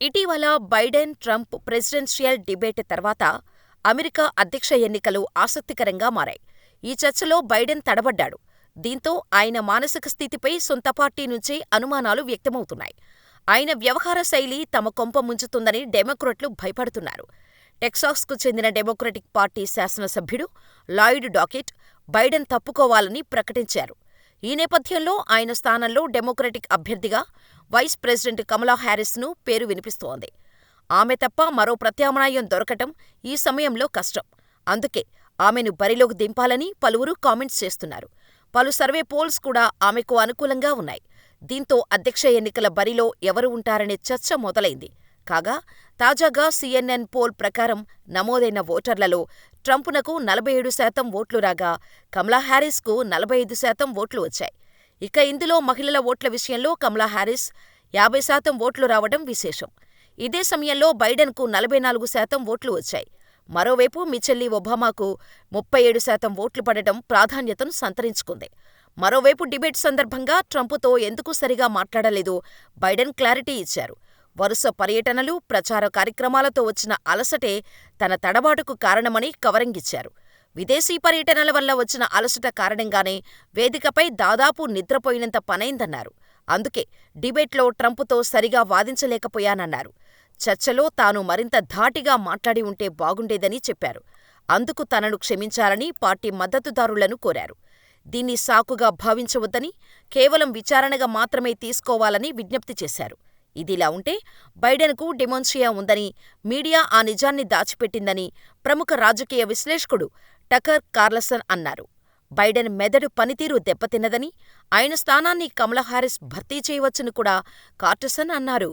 ఇటీవల Biden Trump presidential debate తర్వాత America అధ్యక్ష ఎన్నికలు ఆసక్తికరంగా మారాయి. ఈ చర్చలో బైడెన్ తడబడ్డాడు. దీంతో ఆయన మానసిక స్థితిపై సొంత పార్టీ నుంచే అనుమానాలు వ్యక్తమవుతున్నాయి. ఆయన వ్యవహార శైలి తమ కొంప ముంచుతుందని డెమోక్రాట్లు భయపడుతున్నారు. టెక్సాస్కు చెందిన డెమోక్రటిక్ పార్టీ శాసనసభ్యుడు లాయిడ్ డాకెట్ బైడెన్ తప్పుకోవాలని ప్రకటించారు. ఈ నేపథ్యంలో ఆయన స్థానంలో డెమోక్రటిక్ అభ్యర్థిగా వైస్ ప్రెసిడెంట్ కమలా హ్యారిస్ను పేరు వినిపిస్తోంది. ఆమె తప్ప మరో ప్రత్యామ్నాయం దొరకటం ఈ సమయంలో కష్టం. అందుకే ఆమెను బరిలోకి దింపాలని పలువురు కామెంట్స్ చేస్తున్నారు. పలు సర్వే పోల్స్ కూడా ఆమెకు అనుకూలంగా ఉన్నాయి. దీంతో అధ్యక్ష ఎన్నికల బరిలో ఎవరు ఉంటారనే చర్చ మొదలైంది. కాగా, తాజాగా సీఎన్ఎన్ పోల్ ప్రకారం నమోదైన ఓటర్లలో ట్రంప్నకు నలభై ఏడు శాతం ఓట్లు రాగా, కమలా హారిస్కు నలభై ఐదు శాతం ఓట్లు వచ్చాయి. ఇక ఇందులో మహిళల ఓట్ల విషయంలో కమలా హారిస్ యాభై శాతం ఓట్లు రావడం విశేషం. ఇదే సమయంలో బైడెన్కు నలభై నాలుగు శాతం ఓట్లు వచ్చాయి. మరోవైపు మిచెల్లీ ఒబామాకు ముప్పై ఏడు శాతం ఓట్లు పడటం ప్రాధాన్యతను సంతరించుకుంది. మరోవైపు డిబేట్ సందర్భంగా ట్రంప్తో ఎందుకు సరిగా మాట్లాడలేదో బైడెన్ క్లారిటీ ఇచ్చారు. వరుస పర్యటనలు, ప్రచార కార్యక్రమాలతో వచ్చిన అలసటే తన తడబాటుకు కారణమని కవరింగిచ్చారు. విదేశీ పర్యటనల వల్ల వచ్చిన అలసట కారణంగానే వేదికపై దాదాపు నిద్రపోయినంత పనైందన్నారు. అందుకే డిబేట్లో ట్రంప్తో సరిగా వాదించలేకపోయానన్నారు. చర్చలో తాను మరింత ధాటిగా మాట్లాడి ఉంటే బాగుండేదని చెప్పారు. అందుకు తనను క్షమించాలని పార్టీ మద్దతుదారులను కోరారు. దీన్ని సాకుగా భావించవద్దని, కేవలం విచారణగా మాత్రమే తీసుకోవాలని విజ్ఞప్తి చేశారు. ఇదిలా ఉంటే బైడెన్కు డిమెన్షియా ఉందని, మీడియా ఆ నిజాన్ని దాచిపెట్టిందని ప్రముఖ రాజకీయ విశ్లేషకుడు టకర్ కార్లసన్ అన్నారు. బైడెన్ మెదడు పనితీరు దెబ్బతిన్నదని, ఆయన స్థానాన్ని కమలా హారిస్ భర్తీ చేయవచ్చని కూడా కార్టసన్ అన్నారు.